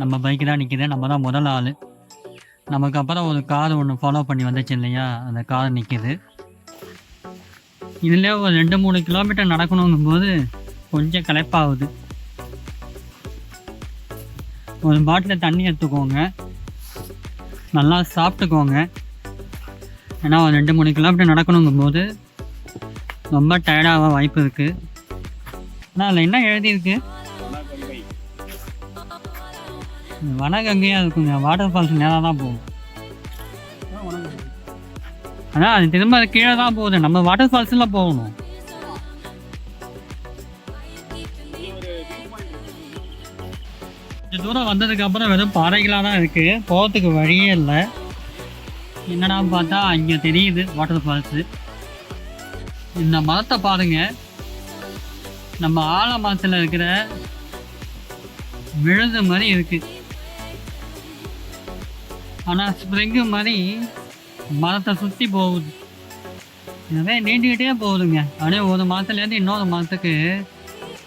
நம்ம பைக்கு தான் நிற்கிது நம்ம தான் முதல் ஆள். நமக்கு அப்புறம் ஒரு கார் ஒன்று ஃபாலோ பண்ணி வந்துச்சு இல்லையா? அந்த கார் நிற்கிது இதுலேயே ஒரு ரெண்டு மூணு கிலோமீட்டர் நடக்கணுங்கும்போது கொஞ்சம் களைப்பாகுது. ஒரு பாட்டில் தண்ணி எடுத்துக்கோங்க. நல்லா சாப்பிட்டுக்கோங்க. ஏன்னா ஒரு ரெண்டு மூணு கிலோமீட்டர் நடக்கணுங்கும்போது ரொம்ப டயர்டாக வாய்ப்பு இருக்குது ஆனால் அதில் என்ன எழுதியிருக்கு? வனகங்கையாக இருக்குங்க. வாட்டர் ஃபால்ஸ் நேராக தான் போகும். அதான் அது திரும்ப அது கீழே தான் போகுது. நம்ம வாட்டர் ஃபால்ஸில் போகணும். கொஞ்சம் தூரம் வந்ததுக்கப்புறம் வெறும் பாறைகளாக தான் இருக்குது போகிறதுக்கு வழியே இல்லை. என்னடா பார்த்தா இங்கே தெரியுது வாட்டர் ஃபால்ஸு இந்த மரத்தை பாருங்க. நம்ம ஆலமரத்தில் இருக்கிற விழுது மாதிரி இருக்குது ஆனால் ஸ்ப்ரிங்கு மாதிரி மரத்தை சுற்றி போகுது. எனவே நீண்டுக்கிட்டே போகுதுங்க. அப்படியே ஒரு மரத்துலேருந்து இன்னொரு மரத்துக்கு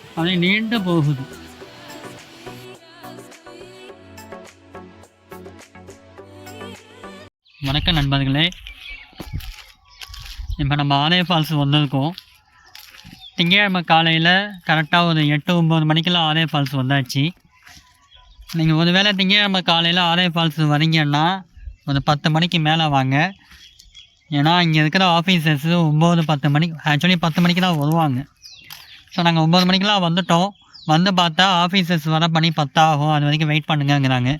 அப்படியே நீண்டு போகுது. வணக்கம் நண்பர்களே. இப்போ நம்ம ஆலய ஃபால்ஸ் வந்திருக்கோம். திங்கட்கிழமை காலையில் கரெக்டாக ஒரு எட்டு ஒம்பது மணிக்கெல்லாம் ஆலய ஃபால்ஸ் வந்தாச்சு. நீங்கள் ஒரு வேளை நம்ம காலையில் ஆலய ஃபால்ஸ் வரீங்கன்னா ஒரு பத்து மணிக்கு மேலே வாங்க. ஏன்னா இங்கே இருக்கிற ஆஃபீஸர்ஸு ஒம்பது பத்து மணிக்கு ஆக்சுவலி பத்து மணிக்கு தான் வருவாங்க. ஸோ நாங்கள் ஒம்பது மணிக்கெலாம் வந்துட்டோம். வந்து பார்த்தா ஆஃபீஸர்ஸ் வர பண்ணி பத்தாகும். அது வரைக்கும் வெயிட் பண்ணுங்கங்கிறாங்க.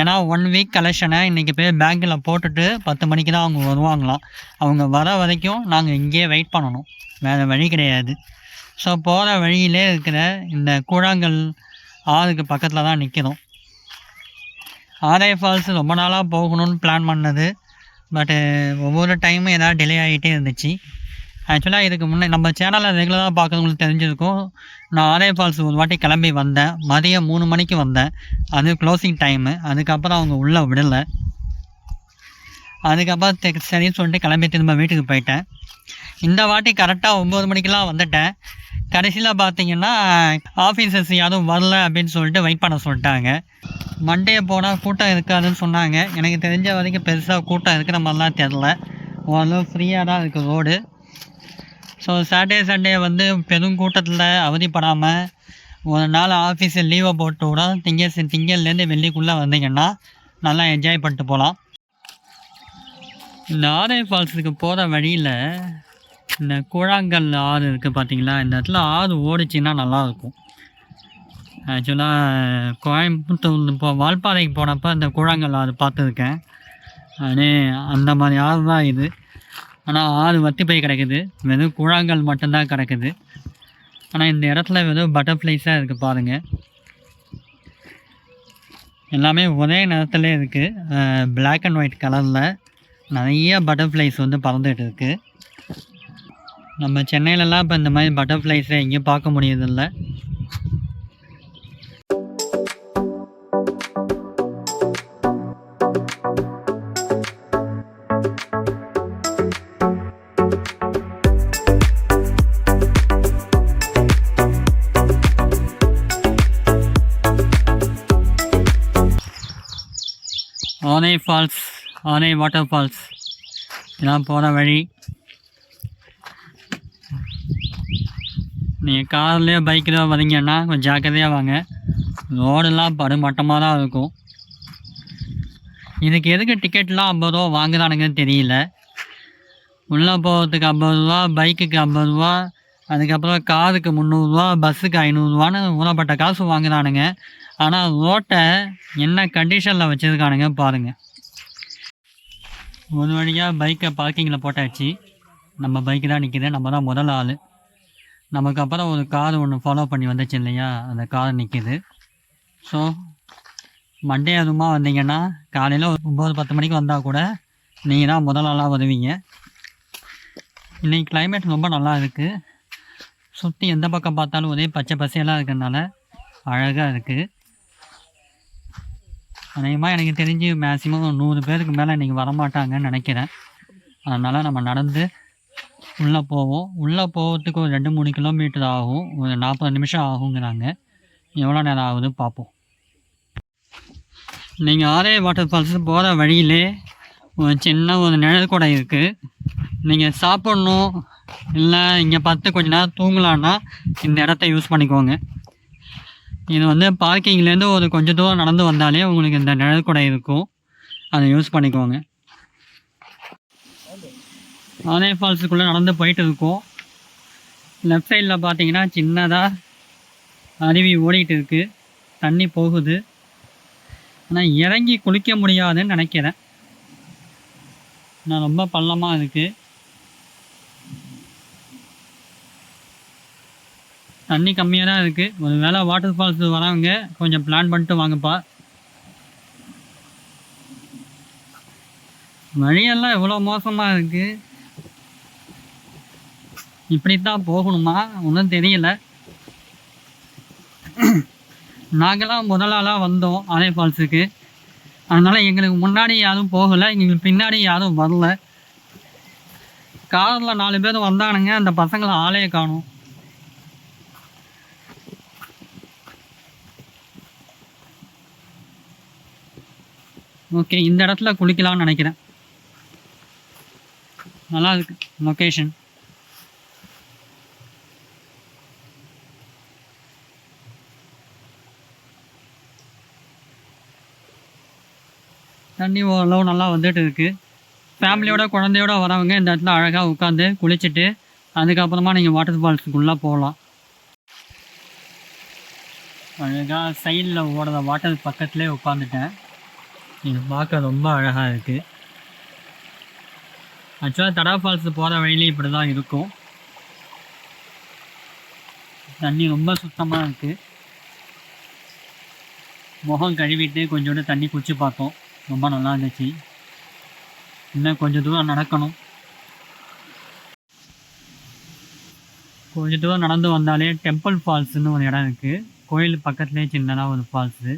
ஏன்னா ஒன் வீக் கலெக்ஷனை இன்றைக்கி போய் பேங்க்கில் போட்டுட்டு பத்து மணிக்கு தான் அவங்க வருவாங்களாம். அவங்க வர வரைக்கும் நாங்கள் இங்கேயே வெயிட் பண்ணணும். வேறு வழி கிடையாது. ஸோ போகிற வழியிலே இருக்கிற இந்த கூழாங்கல் ஆறுக்கு பக்கத்தில் தான் நிற்கிறோம் ஆர்ஐ ஃபால்ஸ் ரொம்ப நாளாக போகணும்னு பிளான் பண்ணது. பட்டு ஒவ்வொரு டைமும் எதாவது டிலே ஆகிட்டே இருந்துச்சு. ஆக்சுவலாக இதுக்கு முன்னே நம்ம சேனலில் ரெகுலராக பார்க்குறவங்களுக்கு தெரிஞ்சிருக்கும். நான் ஆரே ஃபால்ஸ் ஒரு வாட்டி கிளம்பி வந்தேன். மதியம் மூணு மணிக்கு வந்தேன். அது க்ளோசிங் டைமு அதுக்கப்புறம் அவங்க உள்ளே விடலை. அதுக்கப்புறம் தெ- சரின்னு சொல்லிட்டு கிளம்பி திரும்ப வீட்டுக்கு போயிட்டேன். இந்த வாட்டி கரெக்டாக ஒம்பது மணிக்கெலாம் வந்துட்டேன். கடைசியில் பார்த்தீங்கன்னா ஆஃபீஸர்ஸ் யாரும் வரல அப்படின்னு சொல்லிட்டு வெயிட் பண்ண சொல்லிட்டாங்க. மண்டே போனால் கூட்டம் இருக்காதுன்னு சொன்னாங்க. எனக்கு தெரிஞ்ச வரைக்கும் பெருசாக கூட்டம் இருக்கிற மாதிரிலாம் தெரில ஓரளவு ஃப்ரீயாக தான் இருக்குது ரோடு ஸோ சாட்டர்டே சண்டே வந்து பெரும் கூட்டத்தில் அவதிப்படாமல் ஒரு நாள் ஆஃபீஸில் லீவை போட்டு விட திங்கள் திங்கள்லேருந்து வெள்ளிக்குள்ளே வந்தீங்கன்னா நல்லா என்ஜாய் பண்ணிட்டு போகலாம் இந்த ஆரே ஃபால்ஸுக்கு போகிற வழியில் இந்த கூழாங்கல் ஆறு இருக்குது பார்த்தீங்களா இந்த இடத்துல ஆறு ஓடிச்சின்னா நல்லாயிருக்கும் ஆக்சுவலாக கோயம்புத்தூர் இப்போ வால்பாறைக்கு போனப்போ இந்த கூழாங்கல் ஆறு பார்த்துருக்கேன். அது அந்த மாதிரி ஆறு தான் இது. ஆனால் ஆறு வத்தி போய் கிடக்குது. வெறும் கூழாங்கல் மட்டும்தான் கிடக்குது. ஆனால் இந்த இடத்துல வெறும் பட்டர்ஃப்ளைஸாக இருக்குது பாருங்கள் எல்லாமே ஒரே நிறத்துல இருக்குது பிளாக் அண்ட் ஒயிட் கலரில் நிறைய பட்டர்ஃப்ளைஸ் வந்து பறந்துகிட்டு இருக்குது நம்ம சென்னையிலலாம் இப்போ இந்த மாதிரி பட்டர்ஃப்ளைஸை எங்கேயும் பார்க்க முடியறதில்ல. ஆனை ஃபால்ஸ் ஆனை வாட்டர் ஃபால்ஸ் இதெல்லாம் போகிற வழி. நீங்கள் கார்லேயோ பைக்கில் வரீங்கன்னா கொஞ்சம் ஜாக்கிரதையாக வாங்க. ரோடெல்லாம் படுமட்டமாக தான் இருக்கும். இதுக்கு எதுக்கு டிக்கெட்லாம் ஐம்பது ரூபா வாங்குறானுங்கன்னு தெரியல. உள்ளே போகிறதுக்கு ஐம்பது ரூபா பைக்குக்கு ஐம்பது ரூபா அதுக்கப்புறம் காருக்கு முந்நூறுரூவா பஸ்ஸுக்கு ஐநூறுரூவான்னு ஊனப்பட்ட காசு வாங்குறானுங்க. ஆனால் ரோட்டை என்ன கண்டிஷனில் வச்சுருக்கானுங்க பாருங்கள் ஒரு வழியாக பைக்கை பார்க்கிங்கில் போட்டாச்சு. நம்ம பைக்கு தான் நிற்கிது நம்ம தான் முதல் ஆள். நமக்கு அப்புறம் ஒரு கார் ஒன்று ஃபாலோ பண்ணி வந்துச்சு இல்லையா? அந்த கார் நிற்கிது ஸோ மண்டே அதுமா வந்தீங்கன்னா காலையில் ஒரு ஒம்பது பத்து மணிக்கு வந்தால் கூட நீங்கள் தான் முதல் ஆளாக வருவீங்க. இன்றைக்கி கிளைமேட் ரொம்ப நல்லா இருக்குது சுற்றி எந்த பக்கம் பார்த்தாலும் ஒரே பச்சை பசையெல்லாம் இருக்கிறதுனால அழகாக இருக்குது அநேகமாக எனக்கு தெரிஞ்சு மேக்ஸிமம் நூறு பேருக்கு மேலே இன்றைக்கி வரமாட்டாங்கன்னு நினைக்கிறேன். அதனால் நம்ம நடந்து உள்ளே போவோம். உள்ளே போகிறதுக்கு ஒரு ரெண்டு மூணு கிலோமீட்டர் ஆகும். ஒரு நாற்பது நிமிஷம் ஆகுங்கிறாங்க. எவ்வளோ நேரம் ஆகுது பார்ப்போம். நீங்கள் ஆரே வாட்டர் ஃபால்ஸ் போகிற வழியிலே ஒரு சின்ன ஒரு நிழல் கூட இருக்குது நீங்கள் சாப்பிட்ணும் இல்லை இங்கே பார்த்து கொஞ்ச நேரம் தூங்கலான்னா இந்த இடத்த யூஸ் பண்ணிக்கோங்க. இது வந்து பார்க்கிங்லேருந்து ஒரு கொஞ்சம் தூரம் நடந்து வந்தாலே உங்களுக்கு இந்த நிழல் கூட இருக்கும். அதை யூஸ் பண்ணிக்கோங்க. ஆனே ஃபால்ஸுக்குள்ளே நடந்து போயிட்டு இருக்கோம் லெஃப்ட் சைடில் பார்த்தீங்கன்னா சின்னதாக அருவி ஓடிட்டு இருக்கு தண்ணி போகுது. ஆனால் இறங்கி குளிக்க முடியாதுன்னு நினைக்கிறேன். நான் ரொம்ப பள்ளமாக இருக்கு. தண்ணி கம்மியாக தான் இருக்குது ஒரு வேளை வாட்டர் ஃபால்ஸ் வரவங்க கொஞ்சம் பிளான் பண்ணிட்டு வாங்கப்பா. வழியெல்லாம் எவ்வளோ மோசமாக இருக்குது இப்படி தான் போகணுமா? ஒன்றும் தெரியல. நாங்களாம் முதலாளாக வந்தோம் ஆலை ஃபால்ஸுக்கு. அதனால் எங்களுக்கு முன்னாடி யாரும் போகலை. எங்களுக்கு பின்னாடி யாரும் வரல. காரில் நாலு பேர் வந்தானுங்க. அந்த பசங்களை ஆளையே காணும். ஓகே இந்த இடத்துல குளிக்கலாம்னு நினைக்கிறேன். நல்லா இருக்கு லொக்கேஷன் தண்ணி ஓரளவு நல்லா வந்துட்டு இருக்கு. ஃபேமிலியோட குழந்தையோட வரவங்க இந்த இடத்துல அழகாக உட்காந்து குளிச்சுட்டு அதுக்கப்புறமா நீங்கள் வாட்டர் ஃபால்ஸுக்குள்ளே போகலாம். அழகாக சைடில் ஓடுற வாட்டர் பக்கத்துலேயே உட்காந்துட்டேன் இது பார்க்க ரொம்ப அழகாக இருக்குது ஆக்சுவலாக தடா ஃபால்ஸ் போகிற வழியிலே இப்படி தான் இருக்கும். தண்ணி ரொம்ப சுத்தமாக இருக்குது முகம் கழுவிட்டு கொஞ்சோண்டு தண்ணி குச்சி பார்த்தோம். ரொம்ப நல்லா இருந்துச்சு. இன்னும் கொஞ்சம் தூரம் நடக்கணும். கொஞ்சம் தூரம் நடந்து வந்தாலே டெம்பிள் ஃபால்ஸ்னு ஒரு இடம் இருக்குது கோயில் பக்கத்துலேயே சின்னதாக ஒரு ஃபால்ஸு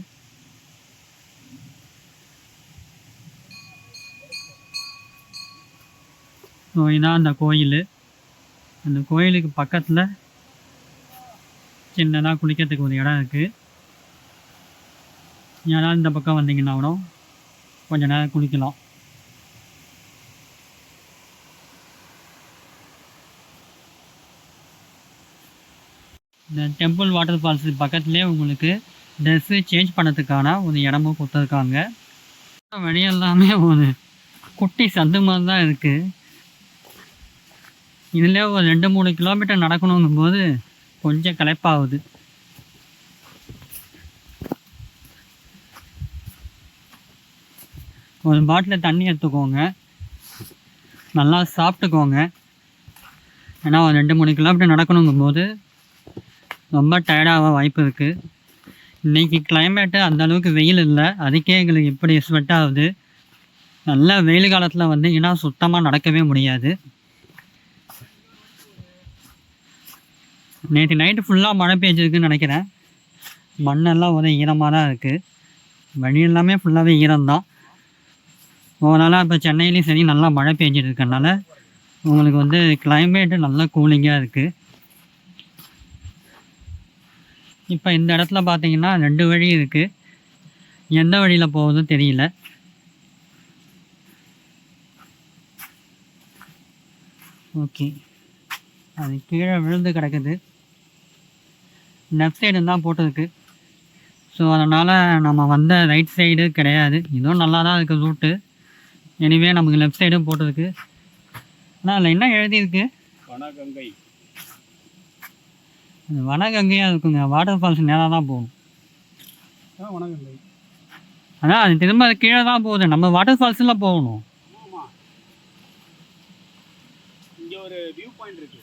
ஸோ இதான் அந்த கோயில். அந்த கோயிலுக்கு பக்கத்தில் சின்னதாக குளிக்கிறதுக்கு ஒரு இடம் இருக்குது யாராவது இந்த பக்கம் வந்தீங்கன்னா கூட கொஞ்ச நேரம் குளிக்கலாம். இந்த டெம்பிள் வாட்டர் ஃபால்ஸ் பக்கத்துலேயே உங்களுக்கு ட்ரெஸ்ஸு சேஞ்ச் பண்ணதுக்கான ஒரு இடமும் கொடுத்துருக்காங்க. வெளியெல்லாமே எல்லாமே ஒரு குட்டி சந்து மாதிரி தான் இருக்குது இதில் ஒரு ரெண்டு மூணு கிலோமீட்டர் நடக்கணுங்கும்போது கொஞ்சம் களைப்பாகுது. ஒரு பாட்டில் தண்ணி எடுத்துக்கோங்க. நல்லா சாப்பிட்டுக்கோங்க. ஏன்னா ஒரு ரெண்டு மூணு கிலோமீட்டர் நடக்கணுங்கும்போது ரொம்ப டயர்டாக வாய்ப்பு இருக்குது இன்றைக்கி கிளைமேட்டு அந்தளவுக்கு வெயில் இல்லை. அதுக்கே எங்களுக்கு இப்படி ஸ்வெட் ஆகுது. நல்ல வெயில் காலத்தில் வந்தீங்கன்னா சுத்தமாக நடக்கவே முடியாது. நேற்று நைட்டு ஃபுல்லாக மழை பெஞ்சிருக்குன்னு நினைக்கிறேன். மண்ணெல்லாம் ஒரே ஈரமாக தான் இருக்குது வழி எல்லாமே ஃபுல்லாகவே ஈரம்தான். ஓவராலாக இப்போ சென்னையிலையும் சரி நல்லா மழை பெஞ்சிட்டு இருக்கனால உங்களுக்கு வந்து கிளைமேட்டு நல்லா கூலிங்காக இருக்குது இப்போ இந்த இடத்துல பார்த்தீங்கன்னா ரெண்டு வழி இருக்குது எந்த வழியில் போகுதுன்னு தெரியல. ஓகே. அது கீழே விழுந்து கிடக்குது. லெஃப்ட் சைடு தான் போட்டிருக்கு. ஸோ அதனால் நம்ம வந்த ரைட் சைடு கிடையாது. இதுவும் நல்லா தான் இருக்குது ரூட்டு எனிவே நமக்கு லெஃப்ட் சைடும் போட்டிருக்கு ஆனால் அதில் என்ன எழுதியிருக்கு வனகங்கை. அது வனகங்கையாக இருக்குங்க. வாட்டர் ஃபால்ஸ் நேராக தான் போகும். வனகங்கை. அதான் அது திரும்ப அது கீழே தான் போகுது. நம்ம வாட்டர் ஃபால்ஸில் போகணும். இங்கே ஒரு வியூ பாயிண்ட் இருக்கு.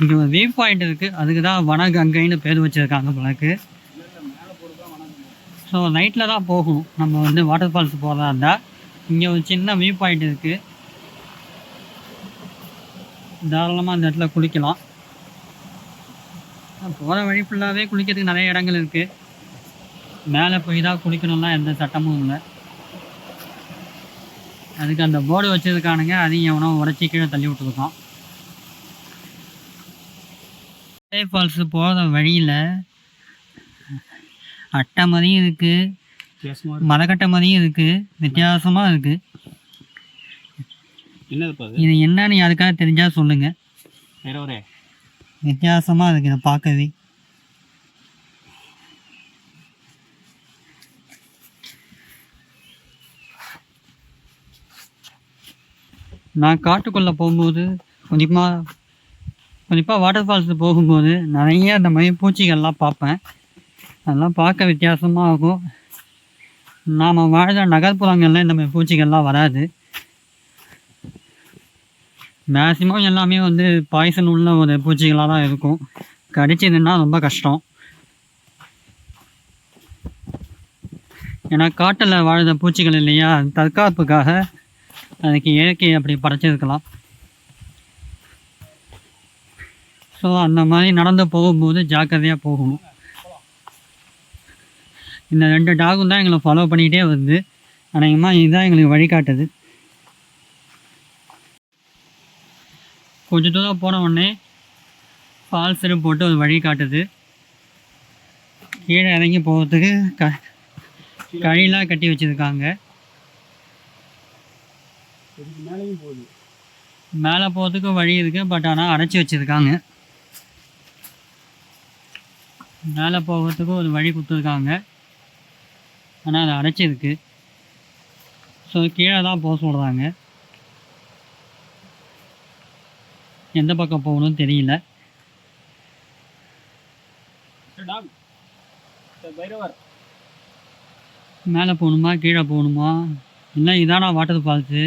இங்கே ஒரு வியூ பாயிண்ட் இருக்குது அதுக்கு தான் வனகங்கைன்னு பேர் வச்சுருக்காங்க பிள்ளைக்கு இல்லை இல்லை மேலே போகிறது தான் வனகங்கை ஸோ நைட்டில் தான் போகும். நம்ம வந்து வாட்டர் ஃபால்ஸ் போகிறதா இருந்தால் இங்கே ஒரு சின்ன வியூ பாயிண்ட் இருக்குது தாராளமாக அந்த இடத்துல குளிக்கலாம். போகிற வழி ஃபுல்லாகவே குளிக்கிறதுக்கு நிறைய இடங்கள் இருக்குது மேலே போய் தான் குளிக்கணும்லாம் எந்த சட்டமும் இல்லை. அதுக்கு அந்த போர்டு வச்சதுக்கானுங்க அதையும் எவனோ உடச்சி கீழே தள்ளி விட்டுருக்கான். ஃபால்ஸ் போகிற வழியில் அட்டை மாதிரியும் இருக்குது மரக்கட்டை மாதிரியும் இருக்குது வித்தியாசமாக இருக்குது இது என்னன்னு யாருக்காவது தெரிஞ்சால் சொல்லுங்கள் வேற ஒரே. வித்தியாசமாக இருக்குது இதை பார்க்கவே நான் காட்டுக்குள்ளே போகும்போது கொஞ்சமாக குறிப்பாக வாட்டர் ஃபால்ஸ் போகும்போது நிறைய இந்த மாதிரி பூச்சிகள்லாம் பார்ப்பேன். அதெல்லாம் பார்க்க வித்தியாசமாக இருக்கும். நாம் வாழ்கிற நகர்ப்புறங்களில் இந்த மாதிரி பூச்சிகள்லாம் வராது. மேக்ஸிமம் எல்லாமே வந்து பாய்சன் உள்ள ஒரு பூச்சிகளாக தான் இருக்கும். கடிச்சதுன்னா ரொம்ப கஷ்டம். ஏன்னா காட்டில் வாழ்கிற பூச்சிகள் இல்லையா? தற்காப்புக்காக அதுக்கு இயற்கை அப்படி படைச்சிருக்கலாம். ஸோ அந்த மாதிரி நடந்து போகும்போது ஜாக்கிரதையாக போகணும். இந்த ரெண்டு டாகும் தான் எங்களை ஃபாலோ பண்ணிக்கிட்டே வருது. அநேகமாக இதுதான் எங்களுக்கு வழிகாட்டுது. கொஞ்ச தூரம் போன உடனே ஃபால்ஸ் போட்டு ஒரு வழி காட்டுது. கீழே இறங்கி போகிறதுக்கு க கழிலாம் கட்டி வச்சுருக்காங்க. மேலே போகிறதுக்கு வழி இருக்குது பட் ஆனால் அடைச்சி வச்சுருக்காங்க. மேலே போகிறதுக்கு ஒரு வழி கொடுத்துருக்காங்க. ஆனால் அது அடைச்சிருக்கு ஸோ கீழே தான் போக சொல்கிறாங்க எந்த பக்கம் போகணும்னு தெரியல. மேலே போகணுமா கீழே போகணுமா? இல்லை இதானா வாட்டர் ஃபால்ஸு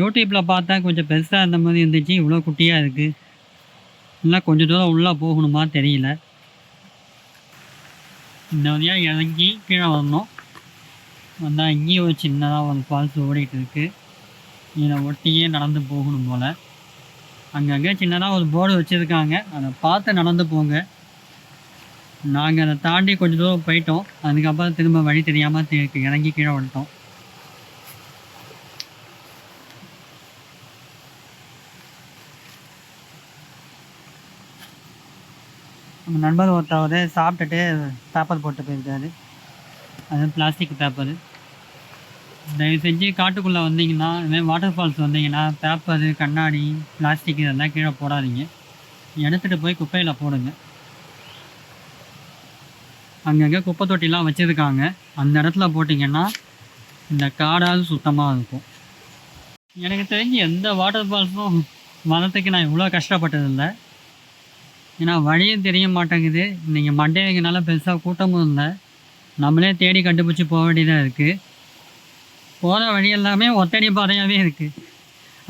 யூடியூப்பில் பார்த்தா கொஞ்சம் பெருசாக இருந்த மாதிரி இருந்துச்சு. இவ்வளோ குட்டியாக இருக்குது இல்லை கொஞ்சம் தூரம் உள்ளே போகணுமா தெரியல. இந்த வழியாக இறங்கி கீழே வரணும் வந்தால் இங்கேயும் ஒரு சின்னதாக ஒரு ஃபால்ஸ் ஓடிட்டு இருக்கு. இதை ஒட்டியே நடந்து போகணும் போல். அங்கங்கே சின்னதாக ஒரு போர்டு வச்சுருக்காங்க. அதை பார்த்து நடந்து போங்க. நாங்கள் அதை தாண்டி கொஞ்சம் தூரம் போயிட்டோம். அதுக்கப்புறம் திரும்ப வழி தெரியாமல் இறங்கி கீழே வந்துட்டோம். நம்ம நண்பர் ஒருத்தவர் சாப்பிட்டுட்டு பேப்பர் போட்டு போயிருக்காரு. அது பிளாஸ்டிக் பேப்பரு தயவு செஞ்சு காட்டுக்குள்ளே வந்தீங்கன்னா இதுமாதிரி வாட்டர் ஃபால்ஸ் வந்தீங்கன்னா பேப்பரு கண்ணாடி பிளாஸ்டிக் இதெல்லாம் கீழே போடாதீங்க. எடுத்துகிட்டு போய் குப்பையில் போடுங்க. அங்கங்கே குப்பை தொட்டிலாம் வச்சுருக்காங்க. அந்த இடத்துல போட்டிங்கன்னா இந்த காடாவது சுத்தமாக இருக்கும். எனக்கு தெரிஞ்சு எந்த வாட்டர் ஃபால்ஸும் வரத்துக்கு நான் இவ்வளோ கஷ்டப்பட்டதில்லை. ஏன்னா வழியும் தெரிய மாட்டேங்குது நீங்கள் வைக்கனால பெருசாக கூட்டமும் இல்லை. நம்மளே தேடி கண்டுபிடிச்சி போக வேண்டியதாக இருக்குது போகிற வழி எல்லாமே ஒத்தடி பாதையாகவே இருக்குது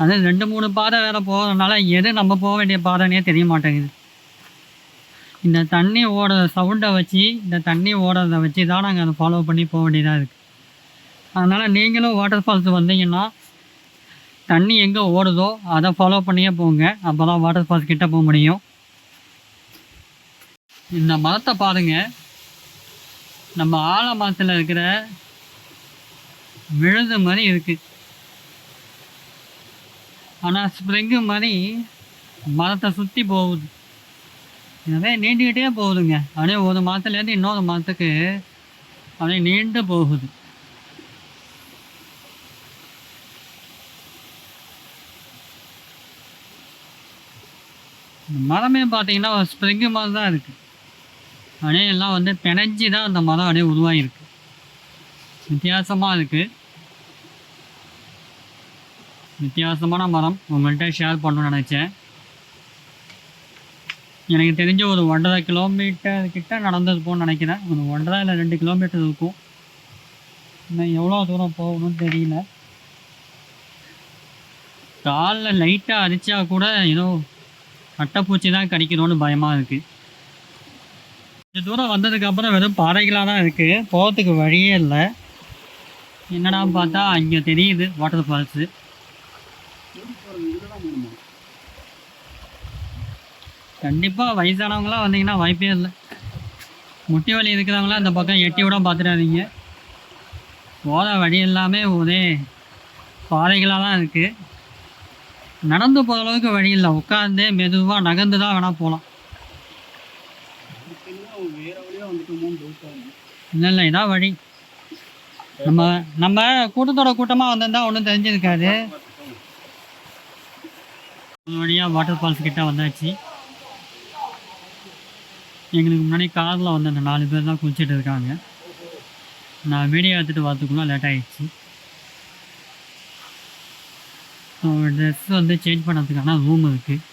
அது ரெண்டு மூணு பாதை வேறு போகிறதுனால எது நம்ம போக வேண்டிய பாதைனே தெரிய மாட்டேங்குது இந்த தண்ணி ஓடுற சவுண்டை வச்சு இந்த தண்ணி ஓடுறத வச்சு தான் நாங்கள் அதை ஃபாலோ பண்ணி போக வேண்டியதாக இருக்குது அதனால் நீங்களும் வாட்டர் ஃபால்ஸ் வந்தீங்கன்னா தண்ணி எங்கே ஓடுதோ அதை ஃபாலோ பண்ணியே போங்க. அப்போ தான் வாட்டர் ஃபால்ஸ் கிட்டே போக முடியும். இந்த மரத்தை பாருங்க. நம்ம ஆலமரத்தில் இருக்கிற விழுது மாதிரி இருக்குது ஆனால் ஸ்ப்ரிங்கு மாதிரி மரத்தை சுற்றி போகுது. இதவே நீண்டிக்கிட்டே போகுதுங்க. அப்படியே ஒரு மரத்துலேருந்து இன்னொரு மரத்துக்கு அப்படியே நீண்டு போகுது. மரமே பார்த்தீங்கன்னா ஒரு ஸ்ப்ரிங்கு மாதிரி தான் இருக்குது அப்படியே எல்லாம் வந்து பிணைஞ்சி தான் அந்த மரம் அப்படியே உருவாகிருக்கு வித்தியாசமாக இருக்குது வித்தியாசமான மரம் உங்கள்கிட்ட ஷேர் பண்ணணும்னு நினச்சேன். எனக்கு தெரிஞ்ச ஒரு ஒன்றரை கிலோமீட்டர் கிட்ட நடந்திருப்போம்னு நினைக்கிறேன். ஒரு ஒன்றரை இல்லை ரெண்டு கிலோமீட்டர் இருக்கும். இன்னும் எவ்வளோ தூரம் போகணும்னு தெரியல. காலில் லைட்டாக அரிச்சா கூட ஏதோ அட்டைப்பூச்சி தான் கடிக்கணும்னு பயமாக இருக்குது கொஞ்சம் தூரம் வந்ததுக்கப்புறம் வெறும் பாறைகளாக தான் இருக்குது போகிறதுக்கு வழியே இல்லை. என்னடா பார்த்தா அங்கே தெரியுது வாட்டர் ஃபால்ஸு கண்டிப்பாக வயசானவங்களாம் வந்தீங்கன்னா வாய்ப்பே இல்லை. முட்டி வலி இருக்கிறவங்களாம் இந்த பக்கம் எட்டி விட பார்த்துடாதீங்க போகிற வழி எல்லாமே ஒரே பாறைகளாக தான் இருக்குது நடந்து போகிற அளவுக்கு வழி இல்லை. உட்காந்து மெதுவாக நகர்ந்து தான் வேணால் போகலாம் இதுக்குன்னு வேற வேறு வழியாக வந்துட்டோமோன்னு டவுட்டாக இருக்கு இல்லை இல்லை இதான் வழி. நம்ம நம்ம கூட்டத்தோட கூட்டமாக வந்திருந்தா ஒன்றும் தெரிஞ்சிருக்காது. வழியாக வாட்டர் ஃபால்ஸ் கிட்ட வந்தாச்சு. எங்களுக்கு முன்னாடி காரில் வந்து அந்த நாலு பேர் தான் குளிச்சுட்டு இருக்காங்க. நான் வீடியோ எடுத்துகிட்டு வரதுக்குள்ளே லேட் ஆகிடுச்சு ஸோ ட்ரெஸ் வந்து சேஞ்ச் பண்ணுறதுக்கான ரூம் இருக்குது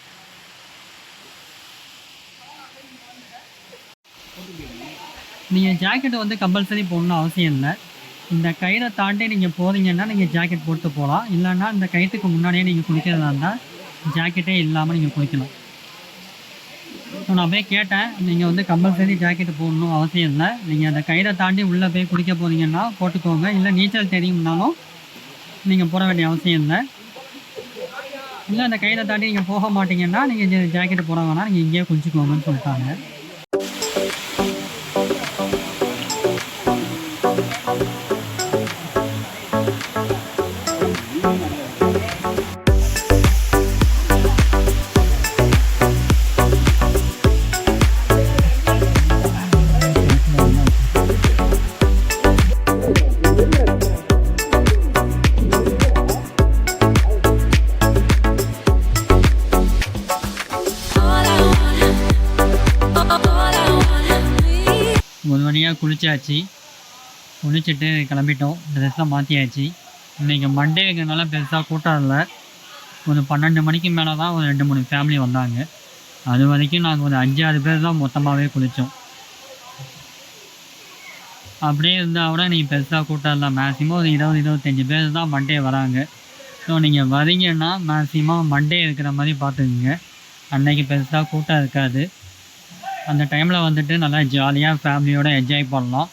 நீங்கள் ஜாக்கெட் வந்து கம்பல்சரி போடணும்னு அவசியம் இல்லை. இந்த கயிறை தாண்டி நீங்கள் போகிறீங்கன்னா நீங்கள் ஜாக்கெட் போட்டு போகலாம். இல்லைன்னா இந்த கயிற்றுக்கு முன்னாடியே நீங்கள் குளிக்கிறதா இருந்தால் ஜாக்கெட்டே இல்லாமல் நீங்கள் குளிக்கலாம். ஸோ நான் போய் கேட்டேன். நீங்கள் வந்து கம்பல்சரி ஜாக்கெட் போடணும் அவசியம் இல்லை. நீங்கள் அந்த கயிறை தாண்டி உள்ளே போய் குளிக்க போகிறீங்கன்னா போட்டுக்கோங்க. இல்லை நீச்சல் தெரியும்னாலும் நீங்கள் போட வேண்டிய அவசியம் இல்லை. இல்லை அந்த கயிறை தாண்டி நீங்கள் போக மாட்டீங்கன்னா நீங்கள் ஜாக்கெட் போட வேணாம். நீங்கள் இங்கேயே குளிச்சுக்கோங்கன்னு சொல்லிட்டாங்க. ஒரு வழியாக குளிச்சாச்சு. குளிச்சுட்டு கிளம்பிட்டோம். ட்ரெஸ்லாம் மாற்றியாச்சு இன்றைக்கி மண்டேங்கிறதுனால பெருசாக கூட்டம் இல்லை. ஒரு பன்னெண்டு மணிக்கு மேலே தான் ஒரு ரெண்டு மூணு ஃபேமிலி வந்தாங்க. அது வரைக்கும் நாங்கள் ஒரு அஞ்சாறு பேர் தான் மொத்தமாகவே குளித்தோம் அப்படியே இருந்தால் கூட நீங்கள் பெருசாக கூட்டம் இல்லை. மேக்ஸிமம் ஒரு இருபது இருபத்தஞ்சி பேர் தான் மண்டே வராங்க. ஸோ நீங்கள் வரீங்கன்னா மேக்ஸிமம் மண்டே இருக்கிற மாதிரி பார்த்துக்குங்க அன்னைக்கு பெருசாக கூட்டம் இருக்காது. அந்த டைமில் வந்துட்டு நல்லா ஜாலியாக ஃபேமிலியோடு என்ஜாய் பண்ணலாம்.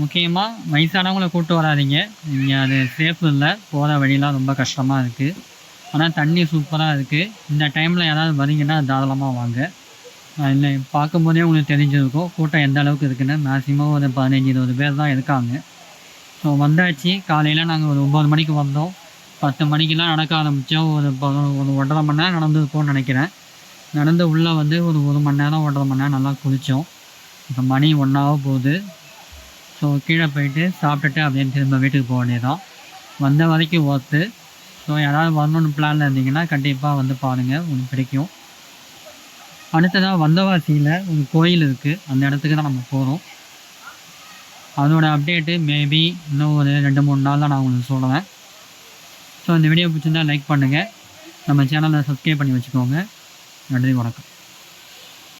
முக்கியமாக வயசானவங்களை கூப்பிட்டு வராதீங்க. நீங்கள் அது சேஃப் இல்லை. போகிற வழியெலாம் ரொம்ப கஷ்டமாக இருக்குது ஆனால் தண்ணி சூப்பராக இருக்குது இந்த டைமில் யாராவது வரீங்கன்னா தாராளமாக வாங்க. இல்லை பார்க்கும்போதே உங்களுக்கு தெரிஞ்சிருக்கும். கூட்டம் எந்த அளவுக்கு இருக்குன்னு. மேக்ஸிமம் ஒரு பதினஞ்சு இருபது பேர் தான் இருக்காங்க. ஸோ வந்தாச்சு. காலையில் நாங்கள் ஒரு ஒம்பது மணிக்கு வந்தோம். பத்து மணிக்கெலாம் நடக்க ஆரம்பித்தோம் ஒரு ப- ஒரு ஒன்றரை மணி நேரம் நடந்துருப்போம்னு நினைக்கிறேன். நடந்து உள்ளே வந்து ஒரு ஒரு மணி நேரம் ஒன்றரை மணி நேரம் நல்லா குளித்தோம் இப்போ மணி ஒன்றாக போகுது. ஸோ கீழே போயிட்டு சாப்பிட்டுட்டு அப்படியே திரும்ப வீட்டுக்கு போக வேண்டியதான் வந்த வரைக்கும் ஒர்த்து ஸோ யாராவது வரணும்னு பிளானில் இருந்தீங்கன்னா கண்டிப்பாக வந்து பாருங்கள் உங்களுக்கு பிடிக்கும். அடுத்ததாக வந்தவாசியில் ஒரு கோயில் இருக்குது அந்த இடத்துக்கு தான் நம்ம போகிறோம் அதோட அப்டேட்டு மேபி இன்னும் ஒரு ரெண்டு மூணு நாளில் நான் உங்களுக்கு சொல்லுவேன் ஸோ இந்த வீடியோ பிடிச்சிருந்தால் லைக் பண்ணுங்கள் நம்ம சேனலை சப்ஸ்கிரைப் பண்ணி வச்சுக்கோங்க. நன்றி வணக்கம்.